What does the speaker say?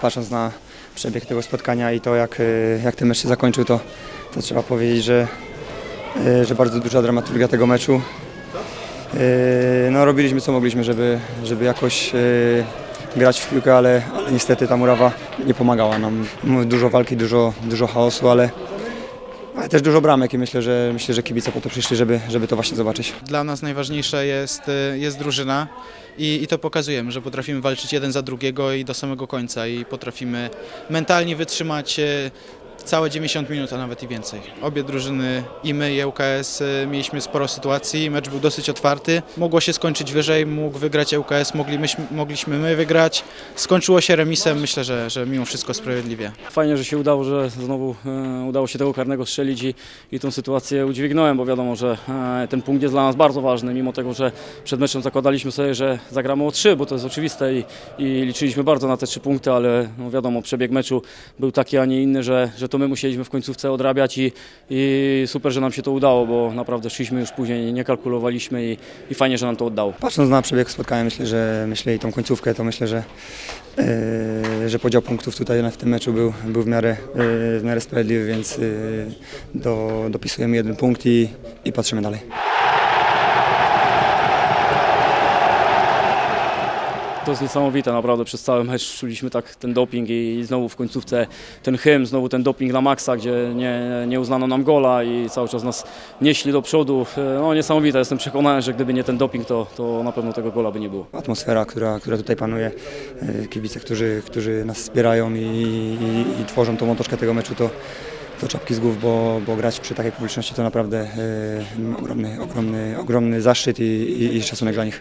patrząc na przebieg tego spotkania i to jak, y, jak ten mecz się zakończył, to, to trzeba powiedzieć, że, y, że bardzo duża dramaturgia tego meczu. Y, No, robiliśmy co mogliśmy, żeby, żeby jakoś grać w piłkę, ale, ale niestety ta murawa nie pomagała nam. Dużo walki, dużo, dużo chaosu, ale, ale też dużo bramek i myślę, że myślę, że kibice po to przyszli, żeby, żeby to właśnie zobaczyć. Dla nas najważniejsza jest, y, jest drużyna i, i to pokazujemy, że potrafimy walczyć jeden za drugiego i do samego końca i potrafimy mentalnie wytrzymać y, całe 90 minut, a nawet i więcej. Obie drużyny, i my, i ŁKS, y, mieliśmy sporo sytuacji, mecz był dosyć otwarty. Mogło się skończyć wyżej, mógł wygrać ŁKS, mogliśmy, mogliśmy my wygrać. Skończyło się remisem, myślę, że, że mimo wszystko sprawiedliwie. Fajnie, że się udało, że znowu e, udało się tego karnego strzelić i, i tą sytuację udźwignąłem, bo wiadomo, że e, ten punkt jest dla nas bardzo ważny, mimo tego, że przed meczem zakładaliśmy sobie, że zagramy o trzy, bo to jest oczywiste i, i liczyliśmy bardzo na te trzy punkty, ale no wiadomo, przebieg meczu był taki, a nie inny, że, że to my musieliśmy w końcówce odrabiać i, i super, że nam się to udało, bo naprawdę szliśmy już później, nie kalkulowaliśmy i, i fajnie, że nam to oddało. Patrząc na przebieg spotkania, myślę, że myślę i tą końcówkę, to myślę, że, e, że podział punktów tutaj w tym meczu był, był w, miarę, e, w miarę sprawiedliwy, więc e, do, dopisujemy jeden punkt i, i patrzymy dalej. To jest niesamowite, naprawdę przez cały mecz czuliśmy tak ten doping i znowu w końcówce ten hymn, znowu ten doping na maksa, gdzie nie, nie uznano nam gola i cały czas nas nieśli do przodu. No niesamowite, jestem przekonany, że gdyby nie ten doping, to, to na pewno tego gola by nie było. Atmosfera, która, która tutaj panuje, e, kibice, którzy, którzy nas wspierają i, i, i tworzą tą otoczkę tego meczu, to, to czapki z głów, bo, bo grać przy takiej publiczności to naprawdę e, ogromny, ogromny, ogromny zaszczyt i, i, i szacunek dla nich.